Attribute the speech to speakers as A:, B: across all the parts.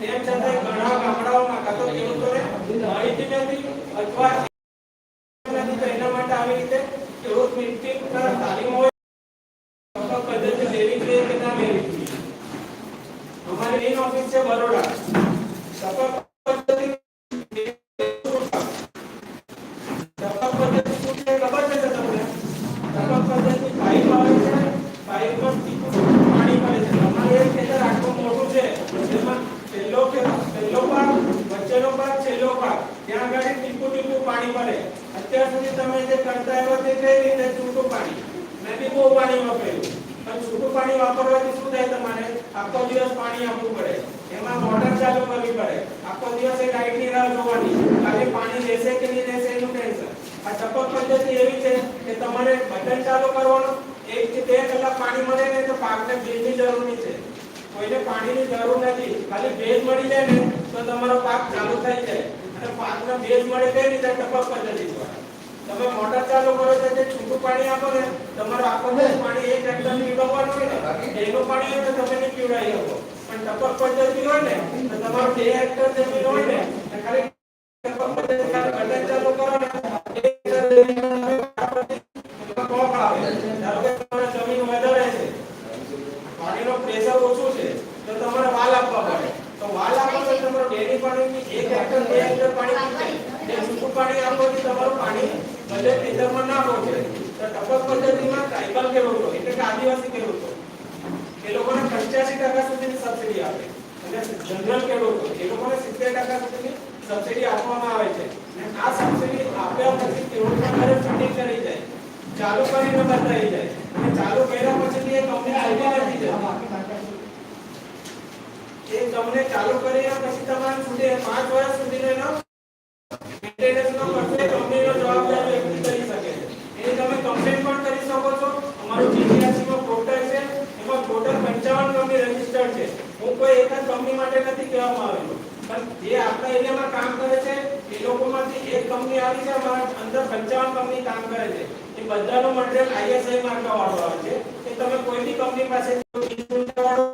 A: તેમ છતાં ઘણા ગામડાઓમાં કાં તો ખેડૂતોને માહિતી નથી અથવા નથી તો એના માટે આવી રીતે ખેડૂત મિટિંગ તાલીમ હોય ટપક પદ્ધતિ લેવી જોઈએ કે ના લેવી જોઈએ અમારી મેઇન ઓફિસ છે બરોડા ટપક પદ્ધતિ ટપક પદ્ધતિ શું છે ખબર છે કે તમને ટપક પદ્ધતિ પાઇપ આવે છે પાઇપમાં ટીપું પાણી પડે છે અમારે એક ખેતર આટલું મોટું છે જેમાં છેલ્લો કે પહેલો ભાગ વચ્ચેનો ભાગ છેલ્લો ભાગ ત્યાં આગળ ટીપું ટીપું પાણી પડે અત્યાર સુધી તમે જે કરતા આવ્યા તે કઈ રીતે છૂટું પાણી મેં બી બહુ પાણી વાપર્યું પણ છૂટું પાણી વાપરવાથી શું થાય તમારે આખો દિવસ પાણી આપવું પડે એમાં મોટર ચાલુ કરવી પડે આખો દિવસ એ લાઈટની રાહ જોવાની. ખાલી પાણી લેશે કે નહીં લેશે એનું ટેન્શન આ ટપક પદ્ધતિ એવી છે કે તમારે બટન ચાલુ કરવાનું, એક થી બે કલાક પાણી મળે ને તો પાકને ભેજની જરૂર નહીં છે. કોઈને પાણીની જરૂર નથી. ખાલી ભેજ મળી જાય ને તો તમારો પાક ચાલુ થઈ જાય. અને પાકને ભેજ મળે તે રીતે ટપક પદ્ધતિ દ્વારા તમે મોટર ચાલુ કરો છો તે છૂટું પાણી આપો ને, તમારો આખો પાણી એક હેક્ટર પીવડાવવાનું હોય ને, એનું પાણી હોય તો તમે નહીં પીવડાવી શકો. પણ ટપક પદ્ધતિ હોય ને, તો તમારું બે હેક્ટર જમીન હોય ને ખાલી ટપક પદ્ધતિ ખાલી પાણીનો ઓછું છે, તો તમારે વાલ આપવા પડે. તો વાલ આપો તો તમારો ડેલી પાણી એક હેક્ટર બે હેક્ટર પાણી પીશે જે છૂટું પાણી આપવાથી પાણી ભલે ખેતરમાં ના પહોંચે. તો ટપક પદ્ધતિમાં ટ્રાઇબલ ખેડૂતો એટલે કે આદિવાસી ખેડૂતો એ લોકોને પંચ્યાસી ટકા સુધીની સબસિડી આપે. અને જનરલ ખેડૂતો એ લોકોને સિત્તેર ટકા સુધીની સબસિડી આપવામાં આવે છે. અને આ સબસિડી આપ્યા પછી ખેડૂતના ઘરે ફિટિંગ કરી જાય ચાલુ કરીને થઈ જાય. અને ચાલુ કર્યા પછી એ તમને આઈડિયા નથી જતી એ તમને ચાલુ કર્યા પછી તમારે સુધી પાંચ વર્ષ સુધીનો એનો મેન્ટેનન્સનો ખર્ચો કંપનીનો જવાબદાર વ્યક્તિ કરી શકે છે. એ તમે કમ્પ્લેન પણ કરી શકો છો અમારું જીજીઆરસી માં પોર્ટલ છે એમાં ટોટલ 55 કંપની રજીસ્ટર્ડ છે હું કોઈ એક જ કંપની માટે નથી કહેવામાં આવેલું. પણ જે આપણા એરિયામાં કામ કરે છે, એ લોકોમાંથી એક કંપની આવી છે, અમારા અંદર 55 કંપની કામ કરે છે. એ બધાનો મટીરિયલ આઈએસઆઈ માર્કા વાળો આવે છે. કે તમે કોઈ બી કંપની પાસે વાળો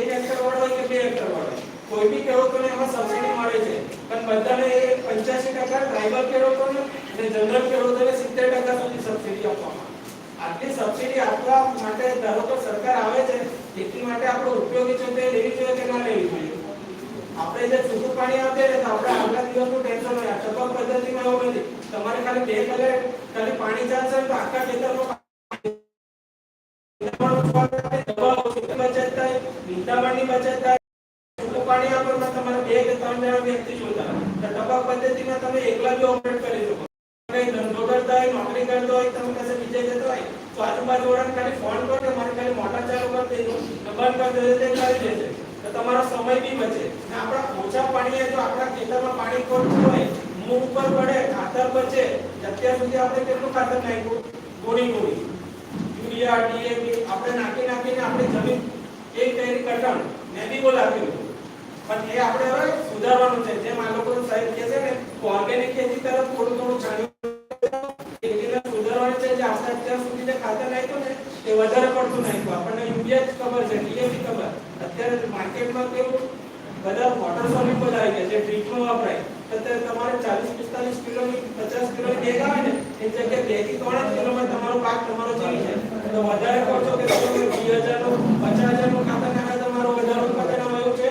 A: એક હેક્ટર વાળો હોય કે બે હેક્ટર વાળો હોય. કોઈ બી ખેડૂતોને એમાં સબસિડી મળે છે પણ બધાને એ 85% ટ્રાઇબલ ખેડૂતોને અને જનરલ ખેડૂતોને 70% સુધી સબસિડી આપવામાં આવે. આટલી સબસિડી આપવા માટે ધારો કે સરકાર આવે છે ખેતી માટે આપણો ઉપયોગી છે તે લેવી જોઈએ કે ના લેવી જોઈએ આપણે જે છૂટું પાણી ને તો આપણે આગલા દિવસનું ટેન્શન હોય. ટપક પદ્ધતિમાં એવું નથી. તમારે ખાલી બે કલાક ખાલી પાણી ચાલશે તો આખા ખેતરમાં બચત તમારે બે ત્રણ જણા વ્યક્તિ જોતા ટપક પદ્ધતિમાં તમે એકલા બી ઓપરેટ કરી શકો કઈ ધંધો હોય નોકરી કરતા હોય તમે કશે બીજે જતો હોય તો આજુબાજુ વાળાને ફોન કરો કે મારે ખાલી મોટર ચાલુ દેજો બંધ કરી કરી દેશે તો તમારો સમય બી બચે. આપણા ઓછા પાણીએ જો આપણા ખેતરમાં પાણી ખોટું હોય, મૂળ ઉપર પડે, ખાતર બચે અત્યાર સુધી આપણે કેટલું ખાતર નાખ્યું? ગોળી ગોળી. યુરિયા ડીએપી આપણે નાખી નાખીને આપણે જમીન એક કરી કટણ બી બોલાવ્યું પણ એ આપણે હવે સુધારવાનું છે. જેમ આ લોકો સાહેબ કહે છે ને ઓર્ગેનિક ખેતી તરફ થોડું થોડું ચાલ્યું સુધારવાનું છે જે આપણે અત્યાર સુધી જે ખાતર નાખ્યું ને, એ વધારે પડતું નાખ્યું. આપણને યુરિયા જ ખબર છે ડીએપી ખબર. અત્યારે માર્કેટમાં કેવું બધા વોટર સોલ્યુબલ આવી ગયા જે ટ્રીટમાં વપરાય. અત્યારે તમારે 40 45 કિલોની 50 કિલોની બેગ આવે ને, એ જગ્યાએ બેથી ત્રણ કિલોમાં તમારો પાક તમારો જઈ જાય. તો વધારે કહો કે તમે 20000 નું 50000 નું ખાતર નાખે તમારો વધારો ખાતર આવ્યો છે?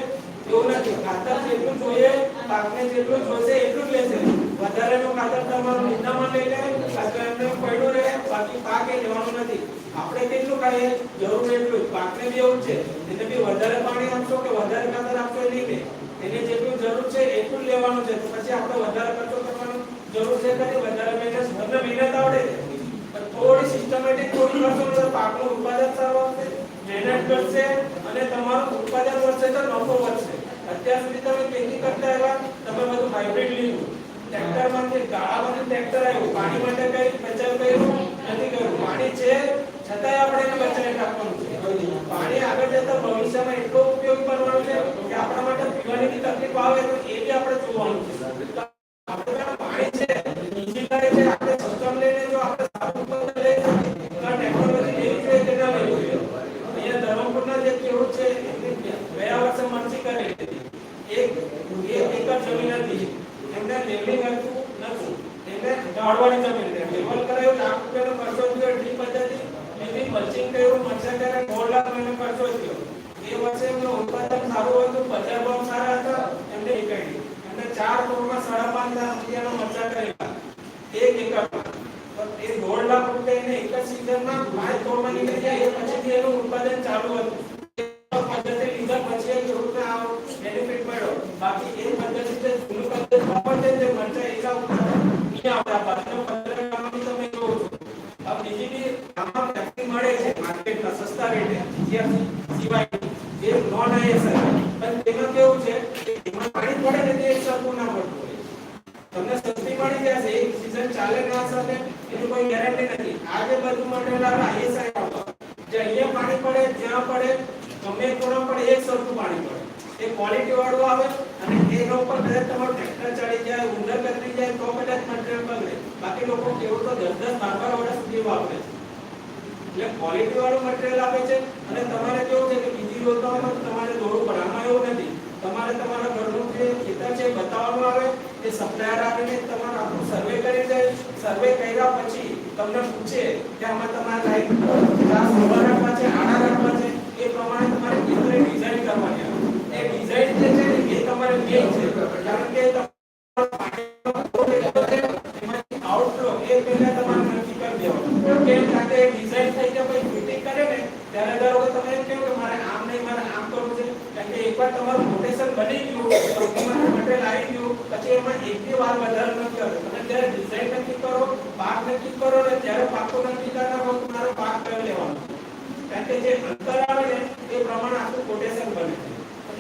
A: એવું નથી. ખાતર જેટલું જોઈએ, પાકને જેટલું જોશે, એટલું જ લેશે. વધારેનું ખાતર તમારું નિંદામાં લઈ લે, અથવા એમને પડ્યું રહે, બાકી પાક એ લેવાનું નથી. આપણે કેટલું ખાઈએ જરૂર એટલું પાકને બી એવું છે. એને બી વધારે પાણી આપશો કે વધારે ખાતર આપશો એ નહીં એને જેટલું જરૂર છે એટલું લેવાનું છે. પછી આપણે વધારે ખર્ચો કરવાનું જરૂર છે કે વધારે મહેનત તમને મહેનત આવડે. છે થોડી સિસ્ટમેટિક થોડી કરશો તો પાકનું ઉત્પાદન સારું આવશે, મહેનત કરશે અને તમારું ઉત્પાદન વધશે તો નફો વધશે. અત્યાર સુધી તમે ખેતી કરતા આવ્યા, તમે બધું હાઇબ્રિડ લીધું. ટ્રેક્ટરમાંથી ગાળા ગાળામાંથી ટ્રેક્ટર આવ્યું. પાણી માટે કઈ બચાવ કર્યું નથી કર્યું પાણી છે છતાંય આપણે એને બચાવી રાખવાનું છે. પાણી આગળ જતા ભવિષ્યમાં એટલો ઉપયોગ કરવાનો છે કે આપણા માટે પીવાની તકલીફ આવે તો એ બી આપણે જોવાનું છે તો આપણે પાસે પાણી છે ઈઝી થાય છે આપણે સિસ્ટમ લઈને જો આપણે સારું ઉત્પાદન લઈએ તો આ ટેકનોલોજી લેવી જોઈએ કે ના લેવી જોઈએ અહીંયા ધરમપુરના જે ખેડૂત છે એમની ગયા વર્ષે મરચી કરેલી હતી એક એક એકર જમીન હતી એમને લેવલિંગ હતું નતું એમને ઢાળવાની જમીન હતી લેવલ કરાયું લાખ રૂપિયાનો ખર્ચો થયો એટલી પદ્ધતિ એની મલ્ચિંગ કર્યું મચ્છર કરે દોઢ લાખ મહિનો ખર્ચો થયો એ વર્ષે એમનું ઉત્પાદન સારું હતું બજાર ભાવ સારા હતા એમને નીકળી એમને ચાર કરોડમાં સાડા પાંચ લાખ રૂપિયાનો મચ્છર કરેલા એક એકરમાં તો એ દોઢ લાખ એને એક જ સીઝનમાં માલ તોડવા નીકળી જાય એ પછીથી એનું ઉત્પાદન ચાલુ હતું. પદ્ધતિ લીધા પછી એ ખેડૂતને આ બેનિફિટ મળ્યો. બાકી એ પદ્ધતિ જે જૂની પદ્ધતિ વાપરતે તે મરચા એકા નહીં આવતા બાજુનો પદ્ધતિ તમે જોવો છો. આ બીજી બી આમાં ફેક્ટરી મળે છે માર્કેટમાં સસ્તા રેટે, જીઆરસી સિવાય એ નોન આઈએસઆઈ પણ તેમાં કેવું છે એમાં પાણી પડે ને તે એક સરખું ના પડતું તમને સસ્તી મળી જશે. એક સીઝન ચાલે ના ચાલે, એની કોઈ ગેરંટી નથી. આ જે બધું મટીરીયલ આવે. આવતો જે અહીંયા પાણી પડે જ્યાં પડે, ગમે કોણ પડે એક સરખું પાણી પડે. એ ક્વોલિટી વાળું આવે અને એના ઉપર કદાચ તમારું ટ્રેક્ટર ચડી જાય, ઉંદર કરી જાય, તો કદાચ મટીરીયલ બગડે. બાકી લોકો ખેડૂતો દસ દસ બાર બાર વર્ષ સુધી વાપરે છે. એટલે ક્વોલિટી વાળું મટીરિયલ આપે છે અને તમારે કેવું છે કે બીજી યોજનાઓમાં તમારે દોડવું પણ આમાં એવું નથી. તમારે તમારા ઘરનું જે ખેતર છે બતાવવામાં આવે, એ સપ્લાયર આવીને તમારું આખું સર્વે કરી જાય સર્વે કર્યા પછી તમને પૂછે કે આમાં તમારે લાઈક ક્લાસ ઊભા રાખવા છે, આડા રાખવા છે. એ પ્રમાણે તમારે ખેતરે ડિઝાઇન કરવાની આવે. એ ડિઝાઇન જે છે એ તમારે મેઇન છે. કારણ કે outflow એ પહેલા તમારે નક્કી કરી દેવાનું. કેમ કારણ ડિઝાઇન થઈ ગયા પછી ફિટિંગ કરે ને, ત્યારે તમે એમ કહો કે મારે આમ નહીં, મારે આમ કરવું છે. કારણ એકવાર તમારું બની ગયું પછી એમાં એક બે વાર વધારે નથી કરતો અને જ્યારે ડિઝાઇન નક્કી કરો, પાક નક્કી કરો ને ત્યારે પાકો નક્કી કરતા પાક કયો લેવાનો? કારણ કે જે અંતર આવે ને, એ પ્રમાણે આખું કોટેશન બને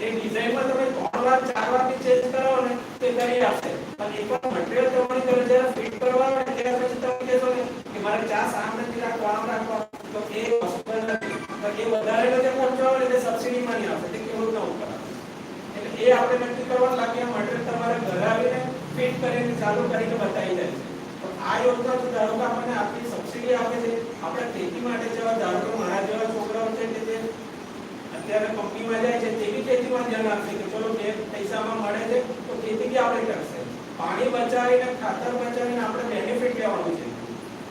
A: એ ડિઝાઇનમાં તમે ત્રણ વાર, ચાર વારથી ચેન્જ કરાવો ને, તે કરી આપશે પણ એકવાર મટીરિયલ તમારી જોડે જ્યારે ફિટ કરવા આવે ત્યારે પછી તમે કહેશો ને કે મારે ચા સામ નથી રાખવા આમ રાખવા તો એ possible નથી. એ જે ખર્ચો આવે તે સબસિડીમાં નહીં આવશે તે કેવું ઉપર આવશે એટલે એ આપણે નક્કી કરવાનું આ મટીરીયલ તમારે ઘરે આવીને ફિટ કરીને ચાલુ કરીને બતાવી જાય છે. આ યોજના જો ધારો કે આપણને આપણી સબસિડી આપે છે, આપણે ખેતી માટે જેવા ધારો કે મારા જેવા છોકરાઓ છે કે જે અત્યારે કંપનીમાં જાય છે તેવી ખેતીમાં ધ્યાન આપશે કે ચલો બે પૈસામાં મળે છે, તો ખેતી બી આપણે કરશે. પાણી બચાવીને, ખાતર બચાવીને આપણે બેનિફિટ લેવાનું છે.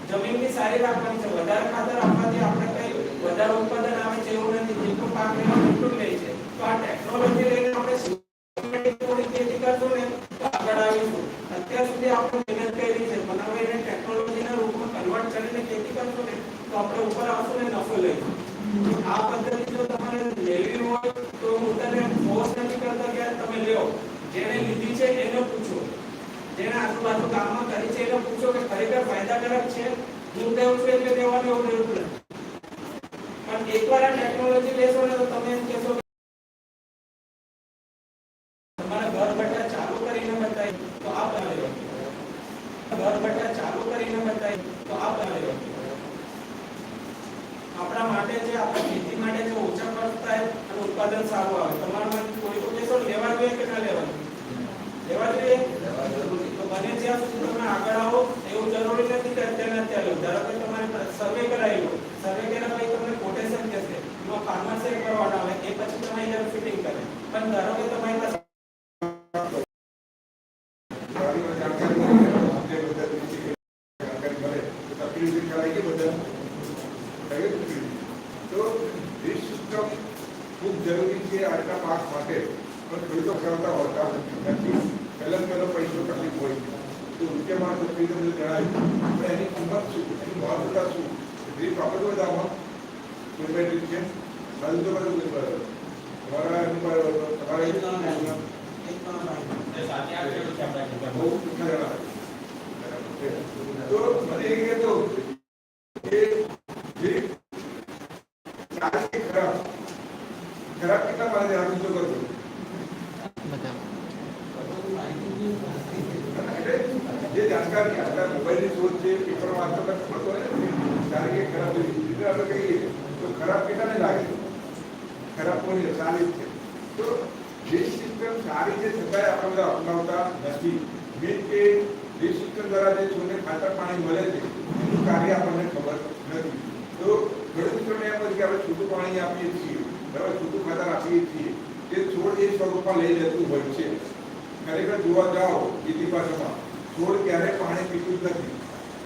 A: જમીન બી સારી રાખવાની છે. વધારે ખાતર આપવાથી આપણે કઈ વધારે ઉત્પાદન આવે છે એવું નથી જેટલું પાક લેવાનું એટલું જ લે છે તો આ ટેકનોલોજી લઈને આપણે systematic થોડી ખેતી કરશું ને તો આગળ આવીશું અત્યાર સુધી આપણે મહેનત કરી છે પણ હવે એને ટેકનોલોજીના રૂપમાં કન્વર્ટ કરીને ખેતી કરશું ને તો આપણે ઉપર આવશું ને નફો લઈશું આ પદ્ધતિ જો તમારે લેવી હોય તો હું તને ફોર્સ નથી કરતો કે તમે લ્યો જેને લીધી છે એને પૂછો જેને આજુબાજુ ગામમાં કરી છે એને પૂછો કે ખરેખર ફાયદાકારક છે હું દેવું છું એટલે દેવાનું એવું દેવું નથી પણ એકવાર આ ટેકનોલોજી લેશો ને તો તમે એમ કહેશો કે તમારા ઘર બેઠા ચાલુ કરીને બતાવી તો આ બનાવ્યો ઘર બેઠા ચાલુ કરીને બતાવી તો આ બનાવ્યો આપણા માટે છે આપણા ખેતી માટે છે ઓછા ખર્ચ થાય અને ઉત્પાદન સારું આવે. તમારામાંથી કોઈ તો કહેશો લેવા જોઈએ કે ના લેવા લેવા જોઈએ? તો બને જ્યાં સુધી તમે આગળ આવો. એવું જરૂરી નથી કે અત્યારે અત્યારે. ધારો કે તમારે સર્વે કરાવ્યો સર્વે કર્યા પછી તમને કોટેશન કહેશે. એમાં ફાર્મર સેટ કરવાના આવે. એ પછી તમે ફિટિંગ કરે. પણ ધારો કે તમારી પાસે
B: ખૂબ જરૂરી છે આજના પાક માટે પણ ખેડૂતો કરતા હોતા નથી પહેલા પહેલો પૈસો તકલીફ હોય છે તો રૂપિયામાં તો ખેડૂતો બધું જણાવ્યું પણ એની કિંમત શું એની મહત્વતા શું રીત વાપરવું હોય તો આમાં કોઈ બે રીત છે બધું બરાબર તમારા એની તમારા
A: એક ત્રણ એક ત્રણ લાઈન. સાથે આ છે આપણા
B: બહુ ટૂંકા તો મને કહેતો કે જે ચાર કે ખરાબ ખરાબ કેટલા મારે ધ્યાન તો કરજો એટલે જે જાણકારી આજકાલ મોબાઈલની શોધ છે પેપર વાંચતો કરતો ખબર હોય ને સારી કે ખરાબ એવી રીતે આપણે કહીએ તો ખરાબ કેટલાને લાગે ખરાબ કોની સારી જ છે તો જે સિસ્ટમ સારી છે છતાંય આપણે બધા અપનાવતા નથી મેન કે જે સિસ્ટમ દ્વારા જે છોડને ખાતર પાણી મળે છે એનું કાર્ય આપણને ખબર નથી તો ખેડૂત મિત્રોને એમ હોય કે આપણે છૂટું પાણી આપીએ છીએ એ છોડ એ સ્વરૂપમાં લઈ લેતું હોય છે. ખરેખર જોવા જાઓ બીજી ભાષામાં છોડ ક્યારે પાણી પીતું નથી.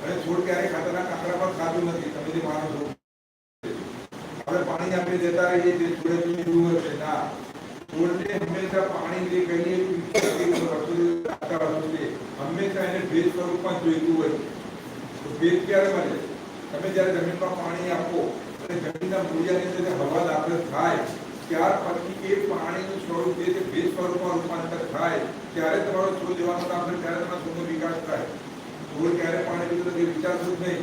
B: અને છોડ ક્યારે ખાતરના કાંકરા પર ખાતું નથી. તમે જે માનો છો. આપણે પાણી આપણે દેતા રહીએ છીએ, છોડે જુઓ છે. ના. છોડને હંમેશા પાણી જે કહીએ હંમેશા એને ભેજ સ્વરૂપમાં જોઈતું હોય તો ભેજ ક્યારે મળે? તમે જ્યારે જમીનમાં પાણી આપો, અને જમીનના મૂળિયાની અંદર હવા દાખલ થાય ત્યાર પછી એ પાણીનું સ્વરૂપ જે છે ભેજ સ્વરૂપમાં રૂપાંતર થાય, ત્યારે તમારો છોડ દેવાનો કામ થાય, ત્યારે તમારો છોડનો વિકાસ થાય. છોડ ક્યારે પાણી પીતો એ વિચારતું જ નહીં.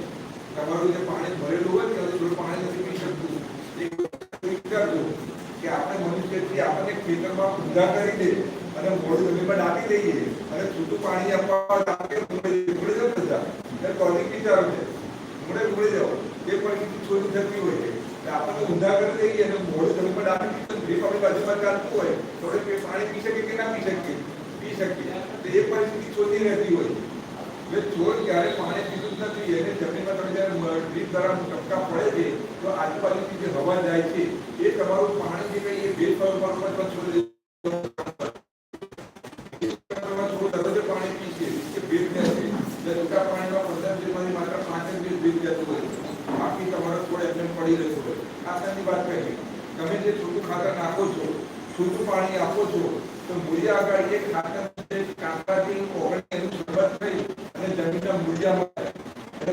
B: તમારું જે પાણી ભરેલું હોય ત્યારે છોડ પાણી નથી પી શકતું. એક વિચારજો કે આપણે મનુષ્યથી આપણને ખેતરમાં ઊંધા કરી દે અને મોડું જમીનમાં ડાકી દઈએ અને છૂટું પાણી આપવા ડાકે ઉમડી જાવ બધા. એ કોલિક વિચારો છે. ઉડે ઉમડી જાવ એ પરિસ્થિતિ છોડી થતી હોય છે. એટલે આપણને ઊંધા કરી દઈએ અને મોડું જમીનમાં ડાબી દઈએ. ડ્રીપ આપણી બાજુમાં ચાલતું હોય, તો આપણે પાણી પી શકીએ કે ના પી શકીએ? પી શકીએ. તો એ પરિસ્થિતિ છોડી રહેતી હોય એટલે ચોર ક્યારે પાણી પીતું જ નથી અને જમીનમાં તમે જ્યારે ડ્રીપ દ્વારા ટપકા પડે છે, તો આજુબાજુથી જે હવા જાય છે, એ તમારું પાણી જે કઈ એ ભેદભાવ પર છોડી દે તમારા છોડ તરત જ પાણી પીશે કે ભેજ રહેશે એટલે ટૂંકા પાણીમાં પંદર મિનિટમાંથી માત્ર પાંચ જ મિનિટ ભેજ જતું હોય બાકી તમારો છોડ એમને એમ પડી રહેતો હોય ખાતરની વાત કરીએ તમે જે છૂટું ખાતર નાખો છો છૂટું પાણી આપો છો, તો મૂળિયા આગળ એ ખાતર જે કાંકરાથી ઓગળી એનું શરૂઆત થઈ અને જમીનના મૂળિયામાં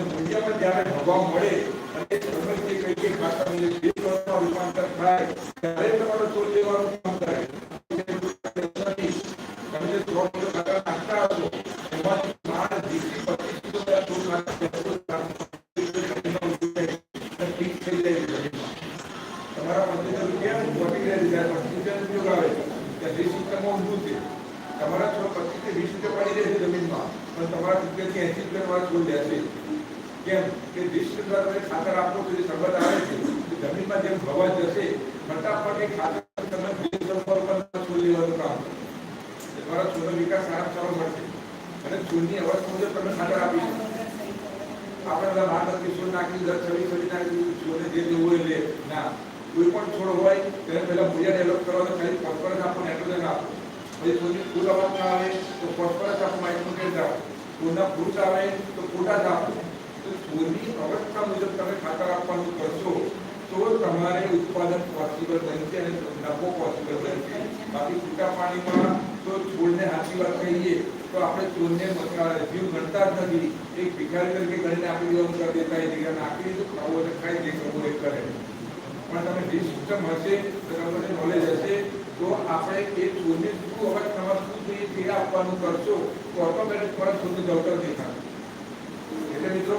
B: મૂળિયામાં જ્યારે હવા મળે અને તમે જે કઈ કઈ ખાતરની જે ભેજ સ્વરૂપમાં રૂપાંતર થાય ત્યારે તમારો છોડ લેવાનું કામ કરે નથી. તમે જે છોડ પર ખાતર નાખતા હશો એમાંથી બાર વીસથી પચીસ કિલો છોડ ખાતર અને ઠીક થઈ જાય છે જમીનમાં. તમારા પચીસ રૂપિયા મોટી રહે છે જ્યારે પચીસ રૂપિયા ઉપયોગ આવે ત્યારે વીસ રૂપિયામાં ઊંધું છે તમારા છોડ પચીસથી વીસ રૂપિયા પડી રહે છે જમીનમાં પણ તમારા રૂપિયા થી રૂપિયા લેશે કેમ કે તમે ખાતર આપો તો જે શરૂઆત આવે છે તો જમીનમાં જેમ હવા જશે, ફટાફટ એ ખાતર તમે રૂપિયા પર છોડ લેવાનું કામ. તમારા છોડનો વિકાસ સારા સારો મળશે. અને છોડની અવસ્થા મુજબ તમે ખાતર આપી શકો. આપણે બધા બાર પચીસ છોડ નાખી દર છવી છવી નાખી છોડને જે જેવું હોય લે. ના, કોઈ પણ છોડ હોય, તેને પહેલા ભૂજા ડેવલપ કરવા ખાલી ફોસ્ફરસ આપો નાઇટ્રોજન આપો. પછી છોડની ફૂલ અવસ્થા આવે, તો ફોસ્ફરસ આપો નાઇટ્રોજન આપો. છોડના ફ્રૂટ આવે તો પોટાશ આપો તો છોડની અવસ્થા મુજબ તમે ખાતર આપવાનું કરશો, તો તમારે ઉત્પાદન પોસિબલ બનશે અને નફો પોસિબલ બનશે. બાકી છૂટા પાણીમાં તો છોડને સાચી વાત કહીએ, તો આપણે છોડને જીવ ગણતા જ નથી. એક ભિખારી તરીકે ગણીને આપી દેવાનું કરી દેતા એ જગ્યા નાખી દીધું ખાવું અને ખાઈ દે કરવું એ કરે પણ તમે જે સિસ્ટમ હશે, તો તમને નોલેજ હશે તો આપણે એ છોડને શું અવસ્થામાં શું જોઈએ તે આપવાનું કરશો, તો ઓટોમેટિક તમારા છોડનું જવતર દેખાશે. એટલે મિત્રો,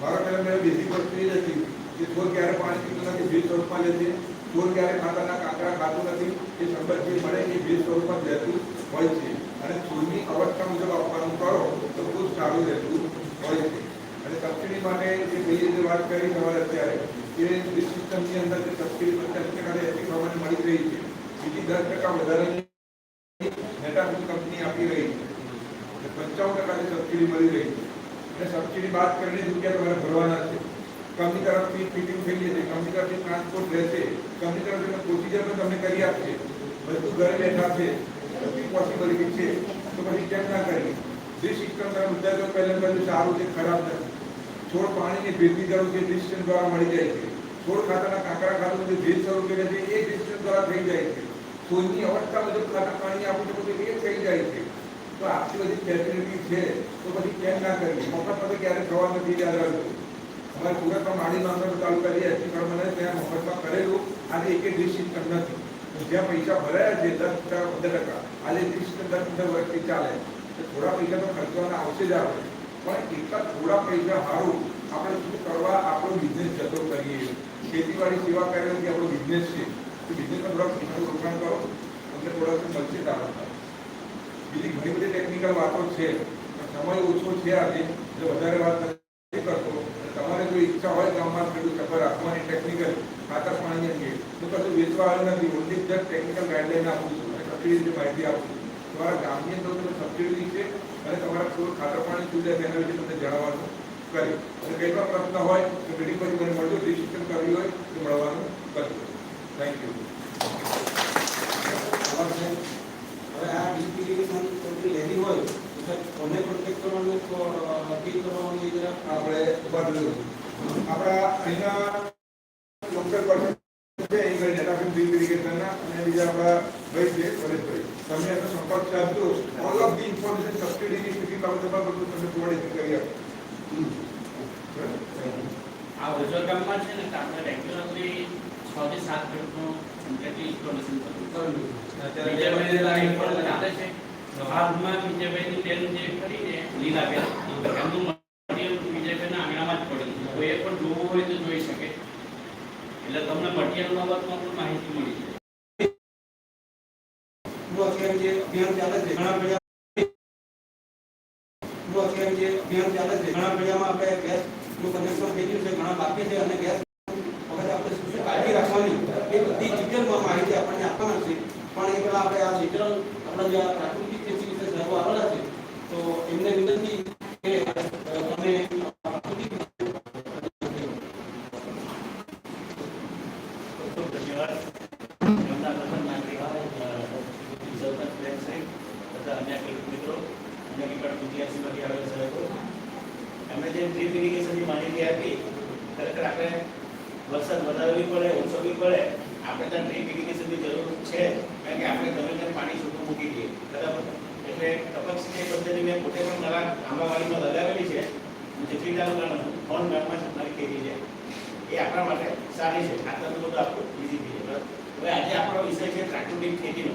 B: મારા પહેલાં મેં બેઝિક વસ્તુ એ જ હતી કે છોડ ક્યારે પાણી પીતું નથી ભેજ સ્વરૂપમાં લે છે છોડ ક્યારે ખાતાના કાંકરા ખાતું નથી, એ સંબંધ જે મળે એ ભેજ સ્વરૂપમાં જ રહેતું હોય છે. અને છોડની અવસ્થા મુજબ આપવાનું કરો, તો ખૂબ સારું રહેતું હોય છે. અને સબસિડી માટે જે બીજી જે વાત કરી તમારે અત્યારે ડ્રીપ સિસ્ટમની અંદર જે સબસિડી પચાસ ટકા એસી પ્રમાણે મળી રહી છે. બીજી દસ ટકા વધારાની મેટાફૂડ કંપની આપી રહી છે પંચાવન ટકા જે સબસિડી મળી રહી છે અને સબસિડી બાદ કરીને જ રૂપિયા તમારે ભરવાના છે કંપની તરફથી ફિટિંગ થઈ જશે કંપની તરફથી ટ્રાન્સપોર્ટ રહેશે કંપની તરફથી પ્રોસિજર પણ તમને કરી આપશે બધું ઘરે બેઠા છે બધી પોસિબિલિટી છે તો પછી કેમ ના કરી જે સિસ્ટમ તમે મુદ્દા તો પહેલા બધું સારું છે ખરાબ નથી છોડ પાણીની ભેજની જરૂર છે ડિસ્ટન્સ દ્વારા મળી જાય છે છોડ ખાતાના કાંકરા ખાતું જે ભેજ સ્વરૂપે રહે છે એ ડિસ્ટન્સ દ્વારા થઈ જાય છે છોડની અવસ્થા મુજબ ખાતા પાણી આપવું છે બધું એ થઈ જાય છે. તો આટલી બધી ફેસિલિટી છે, તો પછી કેમ ના કરીએ? મફત પછી ક્યારે થવા નથી યાદ રાખજો અમારે સુરતમાં માળી નોંધણ તાલુકા જે એસટી મને ત્યાં મફતમાં કરેલું આજે એક સિસ્ટમ નથી. જ્યાં પૈસા ભરાયા છે, દસ ટકા પંદર ટકા, આજે સિસ્ટમ દસ પંદર વર્ષથી ચાલે. તો થોડા પૈસા તો ખર્ચવાના આવશે જ આવે. પણ એટલા થોડા પૈસા સારું આપણે શું કરવા આપણો બિઝનેસ જતો કરીએ. ખેતીવાડી સેવા કરેલી આપણો બિઝનેસ છે. બિઝનેસમાં થોડા પૈસાનું રોકાણ કરો, તમને થોડા મળશે તારા બીજી ઘણી બધી ટેકનિકલ વાતો છે સમય ઓછો છે આજે, એટલે વધારે વાત નથી કરતો. તમારે જો ઈચ્છા હોય ગામમાં પેલું સફર રાખવાની ટેકનિકલ ખાતર પાણી અંગે તો કશું વેચવા આવ્યું નથી ઓનલી જસ્ટ ટેકનિકલ ગાઈડલાઈન આપું છું. અને સબસિડી જે માહિતી આપું છું. તમારા ગામની અંદર તમે સબસિડી છે, અને તમારા કોઈ ખાતર પાણી શું જાય તેના વિશે તમને જણાવવાનું કર્યું અને કંઈ પણ પ્રશ્ન હોય, તો બિલ્ડિંગ પર મને મળજો રજીસ્ટ્રેશન કરવી હોય, તો મળવાનું કરજો થેન્ક યુ
A: હવે આ ડિસ્ટ્રિબ્યુશન કોઈ લેવી હોય તો કોને કોન્ટેક્ટ કરવાનો તો અપીલ કરવાની જરા?
B: આપણે બદલું આપણા અહીંના ડોક્ટર પાસે છે. અને બીજા આપણા ભાઈ છે પરેશભાઈ. તમે એનો સંપર્ક સાધજો ઓલ ઓફ ધી ઇન્ફોર્મેશન સબસિડીની સ્થિતિ બાબતે પણ બધું તમે પ્રોવાઈડ કરી આપો.
C: આ વજર ગામમાં છે ને કે આપણે રેગ્યુલરલી છ થી સાત મિનિટનું જેટલી ઇન્સ્ટોલેશન કરવું ચાલે છે. હાલમાં વિજયભાઈની બેન જે કરીને લીલા લીલાબેન એમનું મટીરિયલ વિજયભાઈના આંગણામાં જ પડ્યું છે. કોઈ પણ જોવું હોય તો જોઈ શકે. એટલે તમને મટીરિયલ બાબતમાં પણ માહિતી મળી જાય.
A: અત્યારે જે અભિયાન ચાલે છે ઘણા બધા અત્યારે જે અભિયાન ચાલે છે ઘણા બધામાં આપણે ગેસનું કનેક્શન થઈ ગયું છે ઘણા બાકી છે અને ગેસ વગર આપણે શું શું કાળજી રાખવાની એ બધી ડિટેલમાં માહિતી આપણને આપવાના છે પણ એ પેલા આપણે આ ડિટેલ આપણા જે પ્રાકૃતિક ખેતી વિશે જાણવા આવેલા છે તો એમને વિનંતી કે અ, તમે આ પ્રાકૃતિક
D: ખૂબ ધન્યવાદ એમના પ્રથમ નાગરિક સરપંચ બેન સાહેબ તથા અન્ય ખેડૂત મિત્રો અન્ય પણ વિદ્યાર્થીમાંથી આવેલ સાહેબો એમણે જે ડ્રીપ ઇરિગેશનની માહિતી આપી ખરેખર આપણે વરસાદ વધારવી પડે ઓછવી પડે આપણે ત્યાં ડ્રીપ ઇરિગેશનની જરૂર છે કારણ કે આપણે ગમે ત્યાં પાણી છૂટું મૂકી દઈએ બરાબર એટલે ટપક સિંચાઈ પદ્ધતિ મેં પોતે પણ મારા આંબાવાડીમાં લગાવેલી છે જેટલી તાલુકાનો ફોન ગામમાં જ મારી ખેતી છે એ આપણા માટે સારી છે ખાતરનું બધું આપણું ઈઝી થઈ જાય બરાબર? હવે આજે આપણો વિષય છે પ્રાકૃતિક ખેતીનો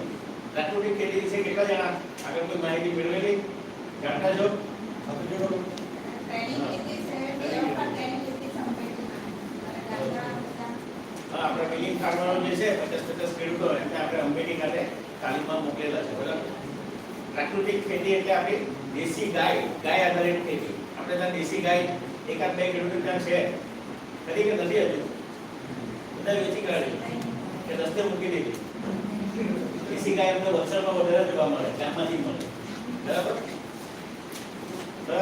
D: પ્રાકૃતિક ખેતી વિશે કેટલા જણા આગળ કોઈ માહિતી મેળવેલી જાણતા છો
E: ટ્રેનિંગ લીધી છે બે વખત ટ્રેનિંગ લીધી સંપેટીમાં અને ગામડા બધા
D: હા આપણે મિલિંગ ફાર્મરો જે છે, પચાસ પચાસ ખેડૂતો એમને આપણે અંબેલી ખાતે તાલીમમાં મોકલેલા છે, બરાબર? પ્રાકૃતિક ખેતી એટલે આપણી દેશી ગાય ગાય આધારિત ખેતી. આપણે ત્યાં દેશી ગાય, એકાદ બે ખેડૂતો ત્યાં છે. ખરી કે નથી હજુ? બધા વેચી કાઢી. કે રસ્તે મૂકી દીધી દેશી ગાય અમને વલસાડમાં વધારે જોવા મળે, ગામમાંથી મળે. બરાબર?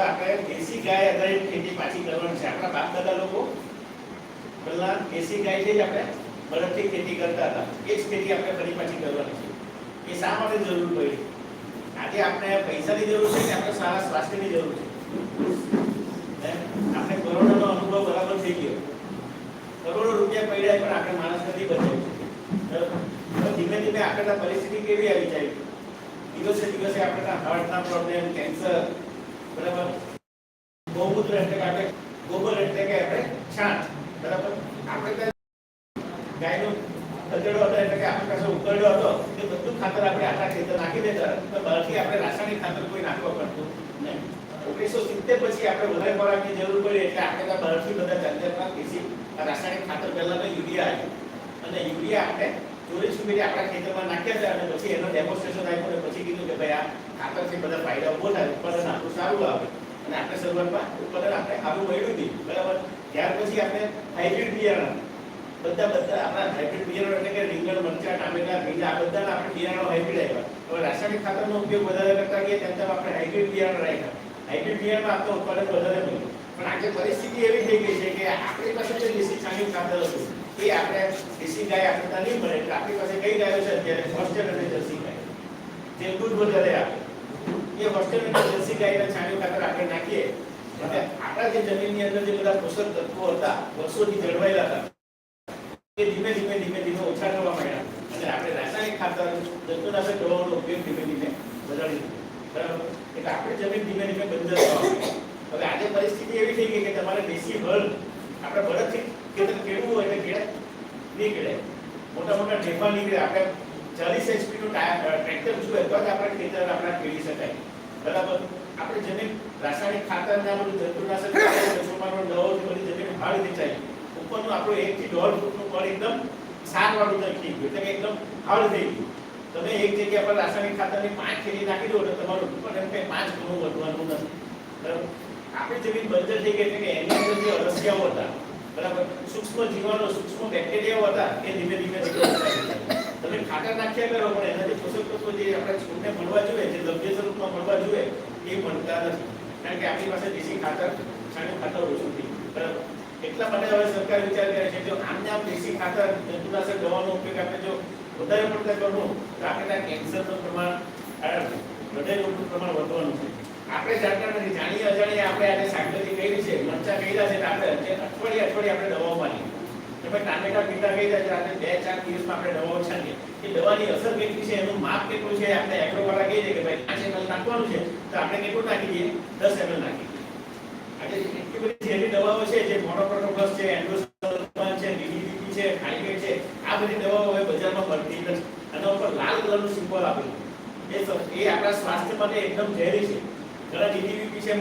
D: આપણે દેશી ગાય આધારિત ખેતી પાછી કરવાની છે. આપણા બાપ દાદા લોકો, પહેલા દેશી ગાય છે આપણે બળદથી ખેતી કરતા હતા. એ જ ખેતી આપણે ફરી પાછી કરવાની છે. એ શા માટે જરૂર પડી? આજે આપણે પૈસાની જરૂર છે કે આપણે સારા સ્વાસ્થ્યની જરૂર છે? આપણે કોરોનાનો અનુભવ બરાબર થઈ ગયો. કરોડો રૂપિયા પડ્યા પણ આપણે માણસ નથી બચાવ્યું? ધીમે ધીમે આપણે પરિસ્થિતિ કેવી આવી જાય? દિવસે દિવસે આપણે હાર્ટના પ્રોબ્લેમ કેન્સર બરાબર? ગૌમૂત્ર એટલે કે આપણે ગોબર એટલે કે આપણે છાણ. બરાબર? આપણે ત્યાં ગાયનો કચરો હતો એટલે કે આપણી હતો તે બધું ખાતર આપણે આખા ખેતર નાખી દેતા. તો બહારથી આપણે રાસાયણિક ખાતર કોઈ નાખવા પડતું નહીં. ઓગણીસો સિત્તેર પછી આપણે વધારે ખોરાકની જરૂર પડી એટલે આપણે ત્યાં બહારથી બધા જંગલમાં દેશી રાસાયણિક ખાતર પહેલાં તો યુરિયા આવ્યું અને યુરિયા આપણે ચોરી સુધી આપણા ખેતરમાં નાખ્યા હતા અને પછી એનો ડેમોન્સ્ટ્રેશન આપ્યું અને પછી કીધું કે ભાઈ આ ખાતરથી બધા ફાયદા ઊભો થાય, ઉત્પાદન આપણું સારું આવે. અને આપણે શરૂઆતમાં ઉત્પાદન આપણે સારું મળ્યું હતું બરાબર? ત્યાર પછી આપણે હાઇબ્રિડ બિયારણ બધા બધા આપણા હાઇબ્રિડ બિયારણ એટલે કે રીંગણ, મરચા, ટામેટા, ભીંડા, આ બધાના આપણે બિયારણો હાઇબ્રિડ આવ્યા હવે રાસાયણિક ખાતરનો ઉપયોગ વધારે કરતા ગયા તેમ તેમ આપણે હાઇબ્રિડ બિયારણ રાખ્યા. હાઇબ્રિડ બિયારણમાં આપણો ઉત્પાદન વધારે મળ્યું પણ આજે પરિસ્થિતિ એવી થઈ ગઈ છે કે આપણી પાસે જે દેશી છાણી ખાતર હતું, એ આપણે દેશી ગાય આપણે નહીં મળે. એટલે આપણી પાસે કઈ ગાયો છે અત્યારે? હોસ્ટેલ અને જર્સી ગાય. જે દૂધ વધારે આપે. એ હોસ્ટેલ અને જર્સી ગાયના છાણી ખાતર આપણે નાખીએ. એટલે આપણા જે જમીનની અંદર જે બધા પોષક તત્વો હતા વર્ષોથી જળવાયેલા હતા એ ધીમે ધીમે ધીમે ધીમે ઓછા થવા માંડ્યા. અને આપણે રાસાયણિક ખાતર જંતુનાશક દવાઓનો ઉપયોગ ધીમે ધીમે વધારી. બરાબર? એટલે આપણે જમીન ધીમે ધીમે બંજર થવા હવે આજે પરિસ્થિતિ એવી થઈ ગઈ કે તમારે દેશી હળ, આપણે બળદથી ખેતર કેળવું હોય એટલે ખેડ નીકળે મોટા મોટા ઢેફા નીકળે. આપણે ચાલીસ એચપી નું ટ્રેક્ટર જોઈએ તો જ આપણે ખેતર આપણે ખેડી શકાય. બરાબર? આપણે જમીન રાસાયણિક ખાતર ના બધું જંતુનાશક દવાઓ બધી જમીન ફાળી દેખાય ઉપરનું આપણું એકથી દોઢ ફૂટનું કળ એકદમ સારવાળું થઈ ગયું એટલે કે એકદમ હળ થઈ ગયું તમે એક જગ્યા પર રાસાયણિક ખાતરની પાંચ ખેડી નાખી દો તો તમારું ઉત્પાદન કંઈ પાંચ ગણું વધવાનું નથી બરાબર આપણી જમીન બંજર થઈ ગઈ એટલે કે એની અંદર જે અળસિયાઓ હતા બરાબર સૂક્ષ્મ જીવાણુ સૂક્ષ્મ બેક્ટેરિયાઓ હતા એ ધીમે ધીમે. તમે ખાતર નાખ્યા કરો પણ એના જે પોષક તત્વો જે આપણે છોડને મળવા જોઈએ જે દ્રવ્ય સ્વરૂપમાં મળવા જોઈએ એ મળતા નથી કારણ કે આપણી પાસે દેશી ખાતર છાણિયું ખાતર ઓછું થઈ બરાબર એટલા માટે હવે સરકાર વિચાર કરે છે જો આમ દેશી ખાતર જંતુનાશક દવાનો ઉપયોગ આપણે જો વધારે પડતા કરવું, તો આપણે કેન્સરનું પ્રમાણ હૃદય રોગનું પ્રમાણ વધવાનું છે. આપણે જાણતા નથી, જાણીએ અજાણીએ આપણે આજે શાકભાજી કરી છે, મરચા કર્યા છે આપણે અઠવાડિયે અઠવાડિયે આપણે દવાઓ માની ભાઈ ટામેટા પીતા કર્યા છે આપણે બે ચાર દિવસમાં આપણે દવાઓ છાંટીએ. એ દવાની અસર કેટલી છે, એનું માપ કેટલું છે, આપણે એગ્રોવાળા કહે છે કે ભાઈ પાંચ ml નાખવાનું છે, તો આપણે કેટલું નાખી દઈએ? દસ ml નાખી દઈએ આજે એટલી બધી ઝેરી દવાઓ છે, જે મોનોક્રોટોફોસ છે, એન્ડોસલ્ફાન છે ડીડીટી છે આ બધી દવાઓ હવે બજારમાં મળતી નથી. ઉપર લાલ કલરનું સિમ્બોલ આપેલું એ આપણા સ્વાસ્થ્ય માટે એકદમ ઝેરી છે. ઘણા ડીડીટી છે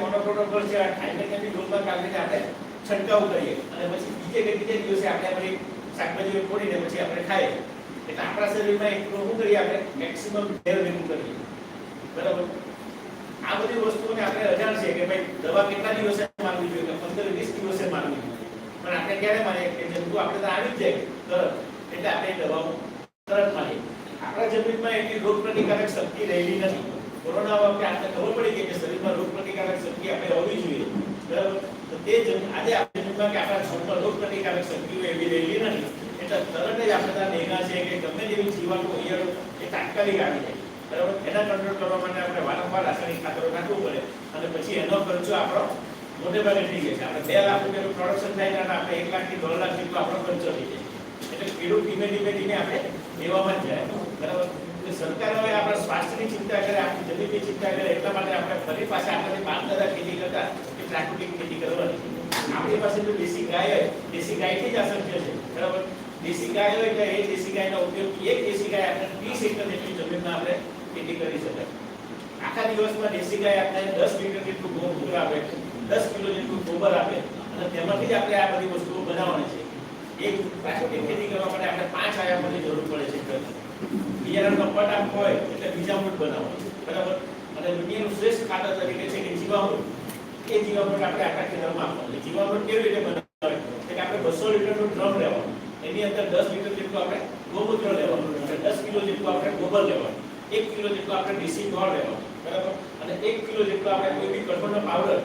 D: થાઇમેટ ને ડોલમાં કાઢીને આપણે છંટકાવ કરીએ. અને પછી બીજે કે બીજે દિવસે આપણે બધી શાકભાજીઓ ફોડીને પછી આપણે ખાઈએ. એટલે આપણા શરીરમાં એટલું શું કરીએ આપણે? મેક્સિમમ ઝેર ભેગું કરીએ. બરાબર? આ બધી વસ્તુઓને આપણે અજાણ છે કે ભાઈ દવા કેટલા દિવસે મારવી જોઈએ 15 20 દિવસે મારવું પણ આપણે ક્યારે મારીએ? કે જંતુ આપણે તો આવી જ જાય. તરત. એટલે આપણે દવાઓ તરત મારીએ. આપણા જમીનમાં એટલી રોગ પ્રતિકારક શક્તિ રહેલી નથી. કોરોના વખતે આપણે ખબર પડી કે શરીરમાં રોગ પ્રતિકારક શક્તિ આપણે હોવી જોઈએ. બરાબર? તો તે જ આજે આપણે જમીનમાં કે આપણા છોડમાં રોગ પ્રતિકારક શક્તિઓ એવી રહેલી નથી. એટલે તરત જ આપણે ત્યાં ભેગા છે કે ગમે તેવી જીવાતો ઈયળો એ તાત્કાલિક આવી જાય. બરાબર? એના કંટ્રોલ કરવા માટે આપણે વારંવાર રાસાયણિક ખાતરો નાખવું પડે. અને પછી એનો ખર્ચો આપણો મોટે ભાગે થઈ જાય છે આપણે બે લાખ રૂપિયાનું પ્રોડક્શન થાય ને આપણે એક લાખથી દોઢ લાખ જેટલો આપણો ખર્ચો થઈ જાય. એટલે ખેડૂત ધીમે ધીમે ધીમે આપણે લેવામાં જ જાય. બરાબર? સરકાર હવે આપણા સ્વાસ્થ્યની ચિંતા કરે, આપણી જમીનની ચિંતા કરે, એટલા માટે આપણે ફરી પાછા આપણે પાંચ દાદા ખેતી કરતા એ પ્રાકૃતિક ખેતી કરવાની. આપણી પાસે જો દેશી ગાય હોય, દેશી ગાયથી જ આ છે. બરાબર? દેશી ગાય હોય એટલે એ દેશી ગાયનો ઉપયોગ એક દેશી ગાય આપણે ત્રીસ એકર જેટલી જમીનમાં આપણે ખેતી કરી શકાય. આખા દિવસમાં દેશી ગાય આપણે દસ લીટર જેટલું ગૌમૂત્ર આપે. દસ કિલો જેટલું ગોબર આપે અને તેમાંથી જ આપણે આ બધી વસ્તુઓ બનાવવાની છે. એક પ્રાકૃતિક ખેતી કરવા માટે આપણે પાંચ આયામોની જરૂર પડે છે બિયારણનો પટ આપવો હોય એટલે બીજામૃત બનાવવાનું બરાબર? અને દુનિયાનું શ્રેષ્ઠ ખાતર તરીકે છે કે જીવામૃત. એ જીવામૃત આપણે આખા ખેતરમાં આપવાનું. જીવામૃત કેવી રીતે બનાવે એટલે આપણે બસો લીટરનું ડ્રમ લેવાનું. એની અંદર દસ લીટર જેટલું આપણે ગોમૂત્ર લેવાનું. અને દસ કિલો જેટલું આપણે ગોબર લેવાનું. એક કિલો જેટલું આપણે દેશી ગોળ લેવાનું. બરાબર? અને એક કિલો જેટલું આપણે કોઈ બી કઠોળનો પાવડર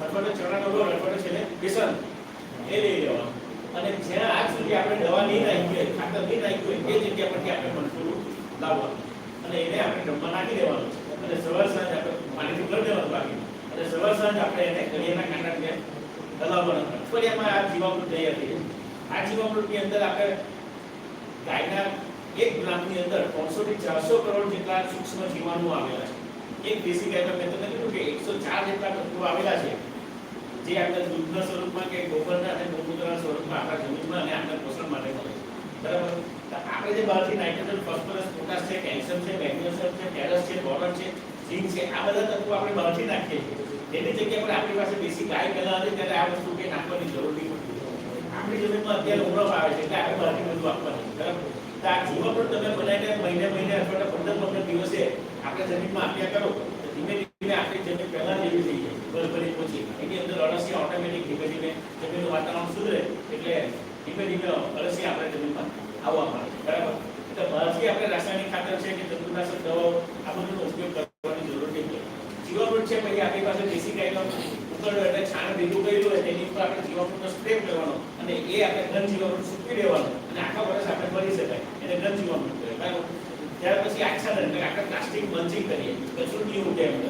D: કઠોળનો ચણાનો લોટ અથવા તો છે ને બેસન. એ લઈ લેવાનું અને જ્યાં આજ સુધી આપણે દવા નહીં નાખી હોય, ખાતર નહીં નાખ્યું હોય, એ જગ્યા પરથી આપણે મણફૂલું લાવવાનું. અને એને આપણે ડબ્બા નાખી દેવાનું. અને સવાર સાંજ આપણે પાણીથી ભરી દેવાનું બાકી. અને સવાર સાંજ આપણે એને કડિયાના કાંટા હલાવવાનું અઠવાડિયામાં આ જીવામૃત તૈયાર થઈ જાય આ જીવામૃતની અંદર આપણે ગાયના એક ગ્રામની અંદર 300 થી ચારસો કરોડ જેટલા સૂક્ષ્મ જીવાણુ આવેલા છે. એક દેશી ગાયમાં મેં તમને કીધું કે 104 જેટલા તત્વો આવેલા છે. જે આપણે દૂધના સ્વરૂપમાં કે ગોબરના અને ગૌમૂત્રના સ્વરૂપમાં આપણા જમીનમાં અને આપણા પોષણ માટે મળે બરાબર? તો આપણે જે બહારથી નાઇટ્રોજન ફોસ્ફરસ પોટાશ છે કેલ્શિયમ છે મેગ્નેશિયમ છે કેરસ છે બોરોન છે ઝીંક છે, આ બધા તત્વો આપણે બહારથી નાખીએ છીએ. તેની જગ્યાએ પર આપણી પાસે બેસી ગાય પહેલા હતી ત્યારે આ વસ્તુ કે નાખવાની જરૂર નહીં પડતી. આપણી જમીનમાં અત્યારે ઉણપ આવે છે એટલે આપણે બહારથી બધું આપવાનું, બરાબર? આ જીવામૃત તમે બનાવીને મહિને મહિને અથવા પંદર પંદર દિવસે આપણે જમીનમાં આપ્યા કરો, તો ધીમે ધીમે આપણી જમીન પહેલા જેવી થઈ જાય બરબરી પહોંચી એની અંદર અળસી ઓટોમેટિક ધીમે ધીમે જમીનનું વાતાવરણ સુધરે, એટલે ધીમે ધીમે અળસી આપણે જમીનમાં આવવા માંડે. બરાબર? એટલે બહારથી આપણે રાસાયણિક ખાતર છે કે જંતુનાશક દવાઓ, આ બધુંનો ઉપયોગ કરવાની જરૂર નહીં જીવામૃત છે પછી આપણી પાસે દેશી ગાયનો ઉકળો એટલે છાણ ભેગું કર્યું હોય, તેની ઉપર આપણે જીવામૃતનો સ્પ્રે કરવાનો અને એ આપણે ઘન જીવામૃત સૂકવી દેવાનો અને આખા વર્ષ આપણે ભરી શકાય એને ઘન જીવામૃત કહેવાય. બરાબર? ત્યાર પછી આચ્છાદન, એટલે આપણે પ્લાસ્ટિક મલ્ચિંગ કરીએ. કચરું નહીં ઉઠે એમ કરીને. બરાબર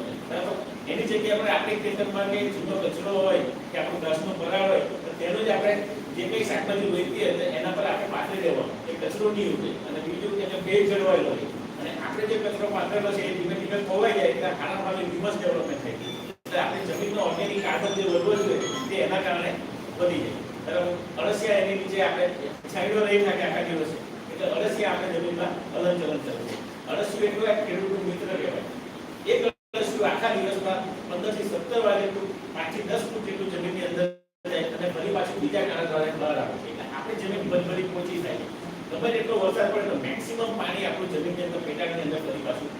D: જગ્યાએ આપણે આપણી ખેતરમાં કે જૂનો કચરો હોય કે આપણો ઘાસનો પરાળ હોય, તો તેનો જ આપણે જે કંઈ શાકભાજી રોઈતી હોય એના પર આપણે પાથરી દેવાનું. એ કચરો નહીં ઉગે. અને બીજું કે ભેજ જળવાયેલો હોય. અને આપણે જે કચરો પાથરેલો છે, એ ધીમે ધીમે ખોવાઈ જાય, એટલે ખાણામાં હ્યુમસ ડેવલપમેન્ટ થાય. એટલે આપણી જમીનનો ઓર્ગેનિક કાર્બન જે વધવો જોઈએ, તે એના કારણે વધી જાય. બરાબર અળસિયા એની નીચે આપણે છાંયડો રહી શકે આખા દિવસે. એટલે અળસિયા આપણે જમીનમાં હલન ચલન કરે છે અળસિયું એક ખેડૂતનું મિત્ર કહેવાય એક અળસિયું આખા દિવસમાં પંદરથી સત્તર વાર જેટલું પાંચથી દસ ફૂટ જેટલું જમીનની અંદર જાય અને ફરી પાછું બીજા કારણે દ્વારા બહાર આવે છે એટલે આપણી જમીન ભરભરી પહોંચી જાય ગમે તેટલો વરસાદ પડે તો મેક્સિમમ પાણી આપણું જમીનની અંદર પેટાની અંદર ફરી પાછું.